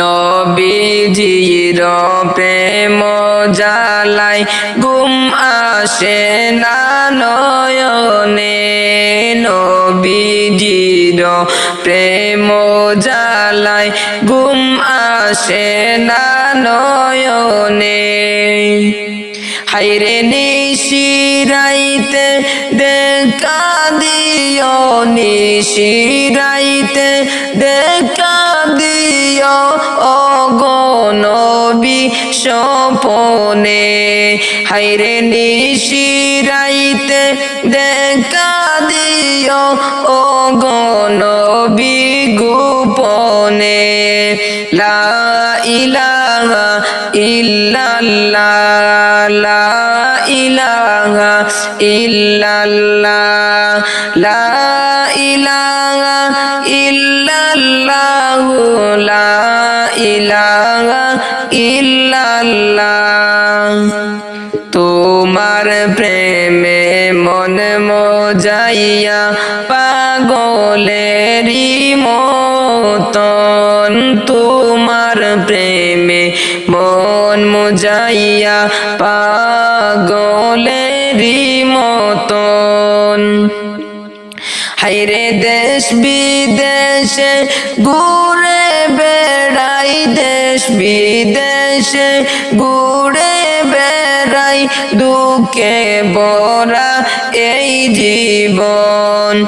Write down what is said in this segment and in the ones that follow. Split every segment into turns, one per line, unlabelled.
নবীজির প্রেম জালাই গুম আসে না নয়নে। নবীজির প্রেম জালাই গুম আসে না নয়নে। হাইরে নিশিরাইতে দেখা দিও, নিশিরাইতে দেখা দিও। অগনবি সপনে হাইরে নিশিরাইতে দেখা দিও অগনবি গোপনে। লা ইলাহা ইল্লাল্লাহ, লা ইলাহা ইল্লাল্লাহ, লা ইলাহা ইল্লাল্লাহ, লা ইলাহা তোমার প্রেমে মন মজাইয়া পাগলেরই মতন। তোমার প্রেমে মন মজাইয়া পাগলেরই মতন। হাইরে দেশ বিদেশে ঘুরে দেশ বিদেশে ঘুরে বেড়াই, দুঃখে বরা এই জীবন।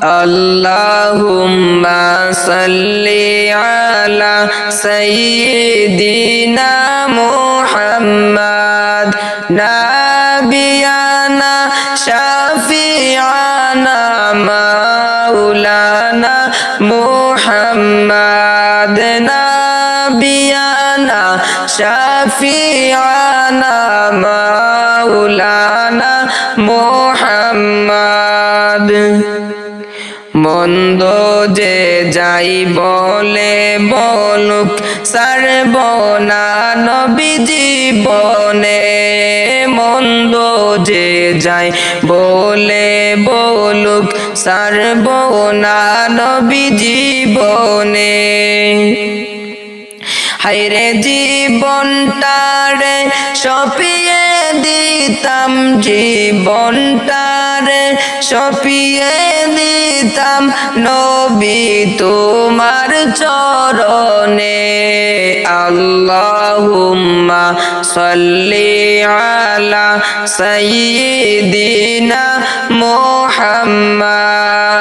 আল্লাহুম্মা সাল্লি আলা সাইয়্যিদিনা মুহাম্মাদ। নাবিয়ানা শাফিআনা মাওলানা মুহাম্মাদ। নাবিয়ানা শাফিআনা মাওলানা মুহাম্মাদ মন্দ যে যাই বলে বলুক সারব না নবী জীবনে মন্দ যে যাই বলে বলুক সারব না নবী জীবনে হাইরে জীবনটারে সপিয়ে দিতাম জীবনটারে, সপিয়ে দিতাম নবী তোমার চরণে। আল্লাহুম্মা সাল্লি আলা সাইয়্যিদিনা মুহাম্মাদ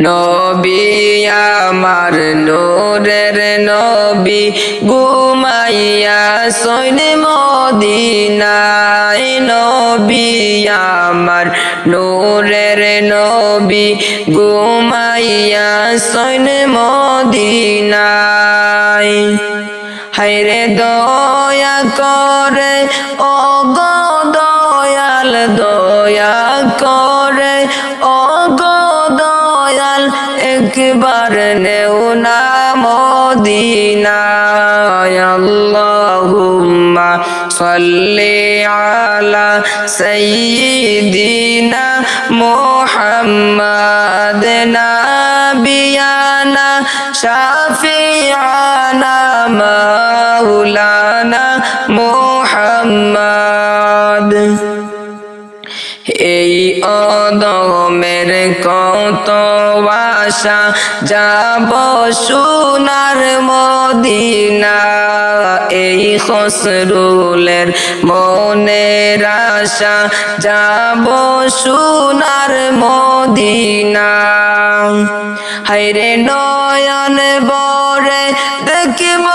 নবী, আমার নোরের নবী, ঘুমাইয়া সৈন মদিনায়। নবী, আমার নোরের নবী, ঘুমাইয়া সৈন মদিনায়। হাইরে দয়া করে ও গো দয়াল, দয়া করে ও গো দয়াল একবার নেও না মদিনায়। আল্লাহুম্মা সাল্লি আলা সাইয়্যিদিনা মুহাম্মাদ নাবিয়ানা শাফিআনা মাওলানা মুহাম্মাদ। অদমের কত আশা? যাব সোনার মদিনা, এই খসরুলের মনের আশা। যাব সোনার মদিনা। হাইরে নয়ন বরে দেখিব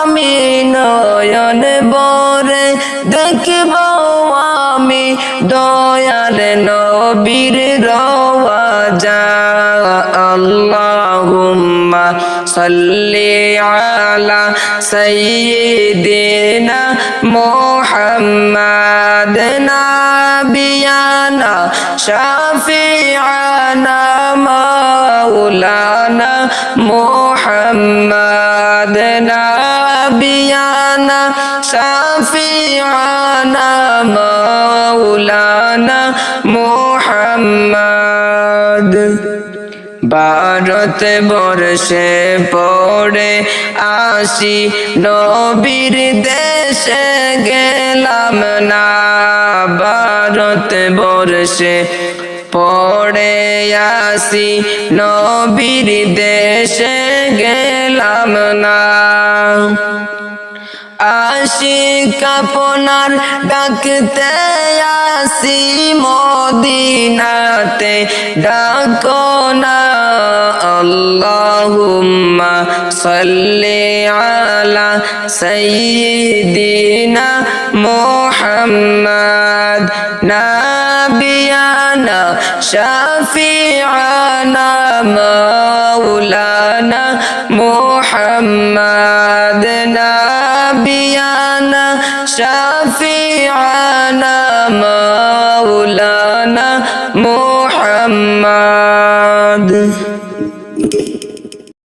আমি, নয়ন বরে দেখিব দয়াল নবীর রওয়াজা আল্লাহুম্মা সাল্লি আলা সাইয়্যিদিনা মুহাম্মাদ নাবিয়ানা শাফিআনা মাওলানা মুহাম্মাদ নাবিয়ানা شفيعنا مولانا محمد ভারত বর্ষে পড়ে আসি নবীর দেশে গেলাম না ভারত বর্ষে পড়ে আসি নবীর দেশে গেলাম না আশিক আপনার ডাকতে আসি মদিনাতে। ডাকো না, আল্লাহুম্মা সাল্লি আলা সাইয়্যিদিনা মুহাম্মাদ। নাবিয়ানা শাফিআনা মাওলানা মুহাম্মাদ। نبينا شفيعنا مولانا محمد.